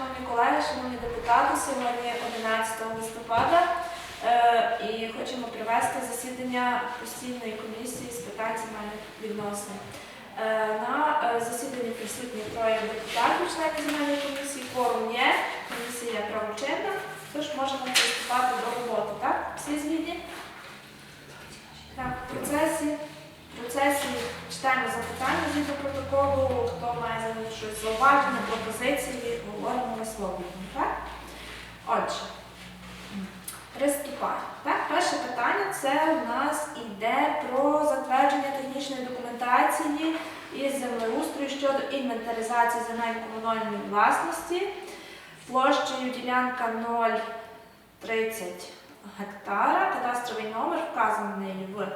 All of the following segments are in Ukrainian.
шановні колеги, шановні депутати, сьогодні 11 листопада е, і хочемо провести засідання постійної комісії з питань земельних відносин. Е, На е, засіданні присутні троє депутатів, членів земельної комісії, форум є, комісія правочинна, тож можемо приступати до роботи. Так? Всі згідні? Так, в процесі, в процесі читаємо запитання згідно протоколу, хто має щось зауваження, пропозиції, говоримо слово. Так? Отже, приступаємо. Так, перше питання це у нас йде про затвердження технічної документації із землеустрою щодо інвентаризації земель комунальної власності площею ділянка 0,30 гектара, кадастровий номер вказаний в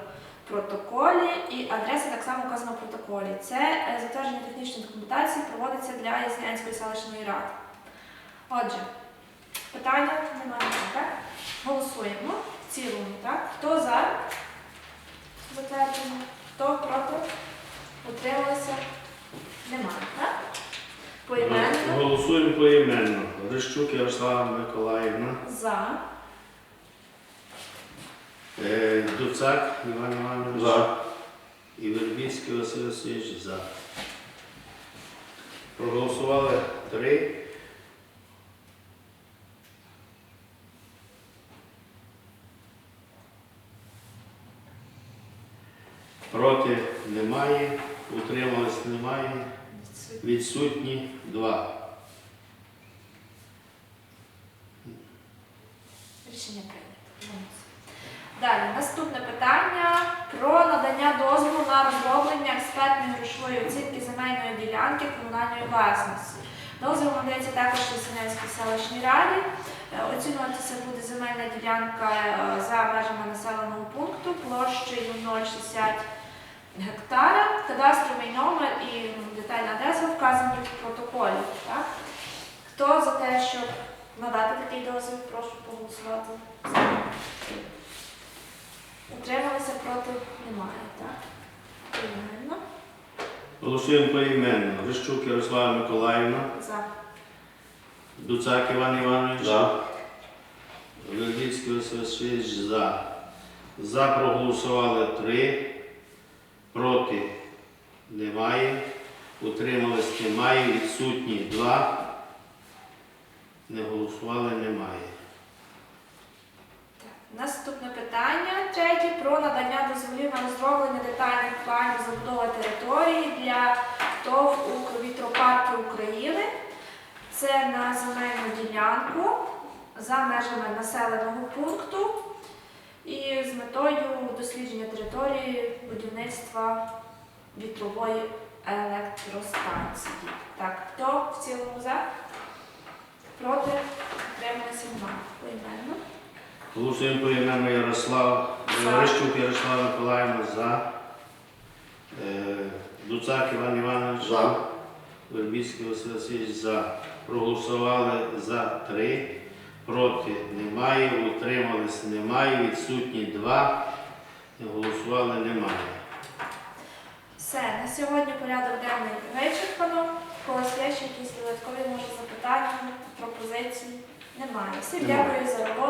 протоколі і адреса так само вказана в протоколі. Це е, затвердження технічної документації проводиться для Яснянської селищної ради. Отже, питання немає, так? Голосуємо в цілому, так? Хто за затвердження? Хто проти? Утрималися? Немає, так? Поіменно. Голосуємо поіменно. Грищук Ярослава Миколаївна, За. Е, Дуцак Іван Іванович За. і Вербійський Василь Васильович за. Проголосували три. Проти немає, утрималось немає, відсутні два. Рішення прийнято. Далі, наступне питання про надання дозволу на розроблення експертної грошової оцінки земельної ділянки комунальної власності. Дозвіл надається також Ясенецькій селищній раді. Е, Оцінюватися буде земельна ділянка е, за межами населеного пункту площею 0,60 гектара, кадастровий номер і детальна адреса вказані в протоколі. Так? Хто за те, щоб надати такий дозвіл, прошу проголосувати. Утрималися проти немає, так? Приймально. Голосуємо поіменно. Грищук Ярослава Миколаївна, За. Дуцак Іван Іванович. За. Василь Васильович за. За проголосували три. Проти немає. Утримались немає. Відсутні два. Не голосували немає. Наступне питання третє про надання дозволів на розроблення детальних планів забудови території для ТОВ «Укрвітропарки України. Це на земельну ділянку за межами населеного пункту і з метою дослідження території будівництва вітрової електростанції. Так, хто в цілому за? Проти? Утрималися немає. Поіменно. Голосуємо поіменно Ярослав. За. Грищук Ярослава Миколаївна за. Е, Дуцак Іван Іванович. За. Вербійський Василь Васильович за. Проголосували за три. Проти немає. Утримались немає. Відсутні два. Голосували немає. Все, на сьогодні порядок денний вичерпано. У когось є ще якісь додаткові може запитання, пропозиції? Немає. Всім дякую за роботу.